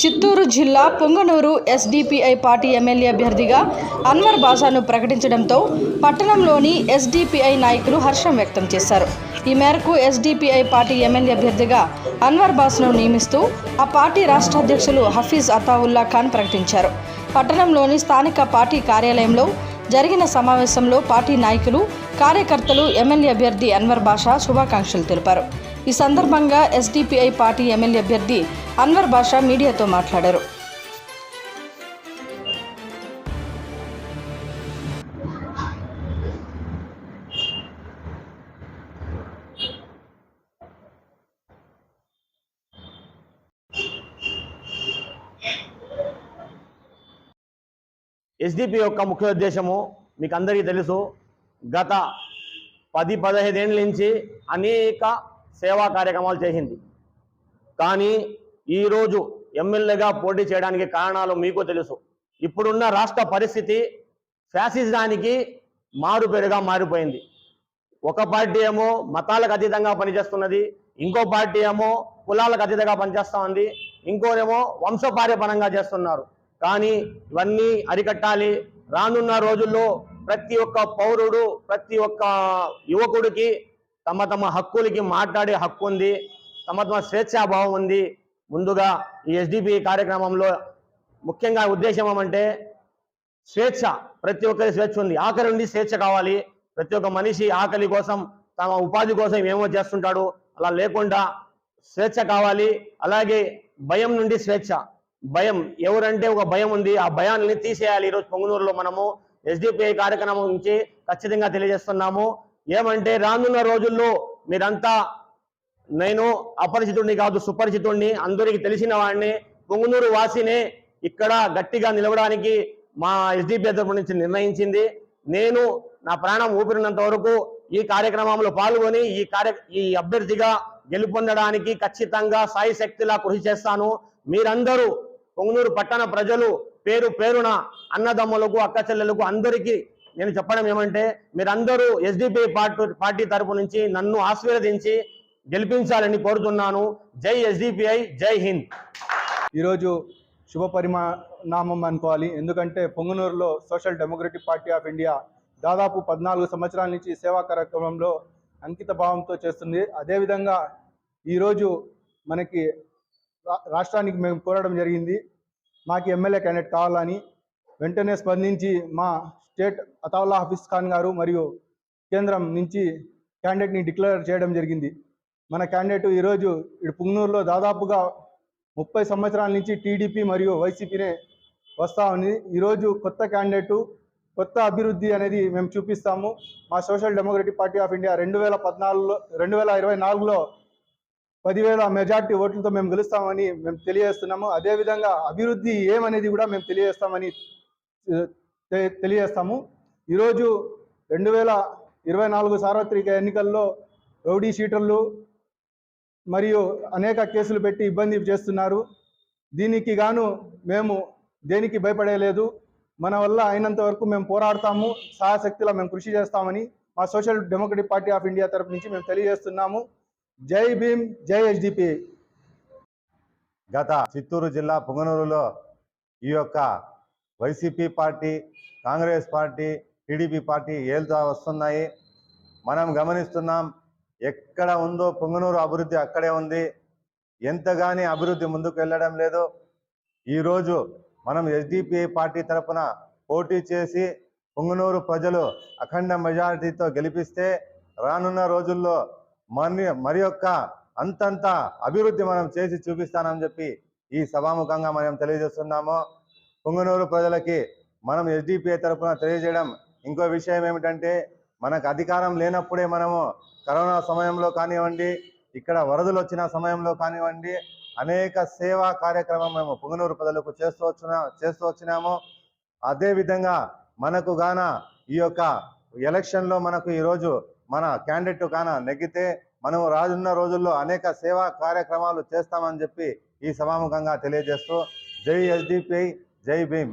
చిత్తూరు జిల్లా Punganur SDPI party MLA అభ్యర్థిగా అన్వర్ బాషాను ప్రకటించడంతో పట్టణంలోని ఎస్డిపిఐ నాయకులు హర్షం వ్యక్తం చేశారు. ఈ మేరకు ఎస్డిపిఐ పార్టీ ఎమ్మెల్యే అభ్యర్థిగా అన్వర్ బాస్ను నియమిస్తూ ఆ పార్టీ రాష్ట్ర అధ్యక్షులు హఫీజ్ అతావుల్లా ఖాన్ ప్రకటించారు. పట్టణంలోని స్థానిక పార్టీ కార్యాలయంలో జరిగిన సమావేశంలో పార్టీ నాయకులు కార్యకర్తలు ఎమ్మెల్యే అభ్యర్థి అన్వర్ బాషా శుభాకాంక్షలు తెలిపారు. ఈ సందర్భంగా ఎస్డిపిఐ పార్టీ ఎమ్మెల్యే అభ్యర్థి అన్వర్ బాషా మీడియాతో మాట్లాడారు. ఎస్డిపి యొక్క ముఖ్య ఉద్దేశము మీకు అందరికీ తెలుసు గత పది పదహైదేళ్ళ నుంచి అనేక సేవా కార్యక్రమాలు చేసింది. కానీ ఈరోజు ఎమ్మెల్యేగా పోటీ చేయడానికి కారణాలు మీకు తెలుసు. ఇప్పుడున్న రాష్ట్ర పరిస్థితి ఫ్యాసిజానికి మారుపేరుగా మారిపోయింది. ఒక పార్టీ ఏమో మతాలకు అతీతంగా పనిచేస్తున్నది ఇంకో పార్టీ ఏమో కులాలకు అతీతంగా పనిచేస్తా ఉంది ఇంకోరేమో వంశపార్యపరంగా చేస్తున్నారు. కానీ ఇవన్నీ అరికట్టాలి. రానున్న రోజుల్లో ప్రతి ఒక్క పౌరుడు ప్రతి ఒక్క యువకుడికి తమ తమ హక్కులకి మాట్లాడే హక్కు ఉంది తమ తమ స్వేచ్ఛాభావం ఉంది. ముందుగా ఈ ఎస్డిపి కార్యక్రమంలో ముఖ్యంగా ఉద్దేశం ఏమంటే స్వేచ్ఛ ప్రతి ఒక్కరి స్వేచ్ఛ ఉంది. ఆఖరి నుండి స్వేచ్ఛ కావాలి. ప్రతి ఒక్క మనిషి ఆకలి కోసం తమ ఉపాధి కోసం ఏమో చేస్తుంటాడు. అలా లేకుండా స్వేచ్ఛ కావాలి. అలాగే భయం నుండి స్వేచ్ఛ. భయం ఎవరంటే ఒక భయం ఉంది. ఆ భయాన్ని తీసేయాలి. ఈరోజు పొంగునూరులో మనము ఎస్డిపిఐ కార్యక్రమం నుంచి ఖచ్చితంగా తెలియజేస్తున్నాము. ఏమంటే రానున్న రోజుల్లో మీరంతా నేను అపరిచితుడిని కాదు సుపరిచితుడిని అందరికీ తెలిసిన వాడిని పొంగునూరు వాసినే ఇక్కడ గట్టిగా నిలవడానికి మా ఎస్డిపి తరపు నుంచి నిర్ణయించింది. నేను నా ప్రాణం ఊపిరినంత వరకు ఈ కార్యక్రమంలో పాల్గొని ఈ కార్య ఈ అభ్యర్థిగా గెలుపొందడానికి ఖచ్చితంగా సాయి శక్తిలా కృషి చేస్తాను. మీరందరూ పొంగునూరు పట్టణ ప్రజలు పేరు పేరున అన్నదమ్ములకు అక్క చెల్లెలకు అందరికీ నేను చెప్పడం ఏమంటే మీరందరూ ఎస్డిపి పార్టీ పార్టీ తరపు నుంచి నన్ను ఆశీర్వదించి గెలిపించాలని కోరుతున్నాను. జై ఎస్డిపిఐ జై హింద్. ఈరోజు శుభ పరిమాణామం అనుకోవాలి. ఎందుకంటే పొంగనూరులో social democratic party of India దాదాపు పద్నాలుగు సంవత్సరాల నుంచి సేవా కార్యక్రమంలో అంకిత భావంతో చేస్తుంది. అదేవిధంగా ఈరోజు మనకి రా- రాష్ట్రానికి మేము కోరడం జరిగింది. మాకు ఎమ్మెల్యే క్యాండిడేట్ కావాలని వెంటనే స్పందించి మా స్టేట్ అతావుల్లా హఫీజ్ ఖాన్ గారు మరియు కేంద్రం నుంచి క్యాండిడేట్ని డిక్లేర్ చేయడం జరిగింది. మన క్యాండిడేట్ ఈరోజు ఇటు పుంగనూరులో దాదాపుగా ముప్పై సంవత్సరాల నుంచి టీడీపీ మరియు వైసీపీనే వస్తూ ఉంది. ఈరోజు కొత్త క్యాండిడేటు కొత్త అభివృద్ధి అనేది మేము చూపిస్తాము. మా social democratic party of India రెండు వేల పద్నాలుగులో రెండు వేల ఇరవై నాలుగులో పదివేల మెజార్టీ ఓట్లతో మేము గెలుస్తామని మేము తెలియజేస్తున్నాము. అదేవిధంగా అభివృద్ధి ఏమనేది కూడా మేము తెలియజేస్తామని తెలియజేస్తాము. ఈరోజు రెండు వేల ఇరవై నాలుగు సార్వత్రిక ఎన్నికల్లో రౌడీ షీటర్లు మరియు అనేక కేసులు పెట్టి ఇబ్బంది చేస్తున్నారు. దీనికి గాను మేము దేనికి భయపడలేదు. మన వల్ల అయినంత వరకు మేము పోరాడతాము. సహాశక్తిలో మేము కృషి చేస్తామని మా social democratic party of India తరపు నుంచి మేము తెలియజేస్తున్నాము. జై భీమ్ జై హెచ్డిపి గత చిత్తూరు జిల్లా పుంగనూరులో ఈ యొక్క YCP party Congress party TDP party ఏలుతా వస్తున్నాయి. మనం గమనిస్తున్నాం ఎక్కడ ఉందో పొంగనూరు అభివృద్ధి అక్కడే ఉంది. ఎంతగాని అభివృద్ధి ముందుకు వెళ్ళడం లేదు. ఈరోజు మనం ఎస్డిపిఐ పార్టీ తరపున పోటీ చేసి పొంగనూరు ప్రజలు అఖండ మెజారిటీతో గెలిపిస్తే రానున్న రోజుల్లో మరి మరి యొక్క అంతంత అభివృద్ధి మనం చేసి చూపిస్తానని చెప్పి ఈ సభాముఖంగా మనం తెలియజేస్తున్నాము. పొంగనూరు ప్రజలకి మనం ఎస్డిపిఐ తరఫున తెలియజేయడం ఇంకో విషయం ఏమిటంటే మనకు అధికారం లేనప్పుడే మనము కరోనా సమయంలో కానివ్వండి ఇక్కడ వరదలు వచ్చిన సమయంలో కానివ్వండి అనేక సేవా కార్యక్రమం మేము పొంగనూరు ప్రజలకు చేస్తూ వచ్చిన చేస్తూ వచ్చినాము. అదేవిధంగా మనకు గాన ఈ యొక్క ఎలక్షన్లో మనకు ఈరోజు మన క్యాండిడేట్ కాన నెగ్గితే మనం రానున్న రోజుల్లో అనేక సేవా కార్యక్రమాలు చేస్తామని చెప్పి ఈ సభాముఖంగా తెలియజేస్తూ జై ఎస్డిపిఐ జై భీమ్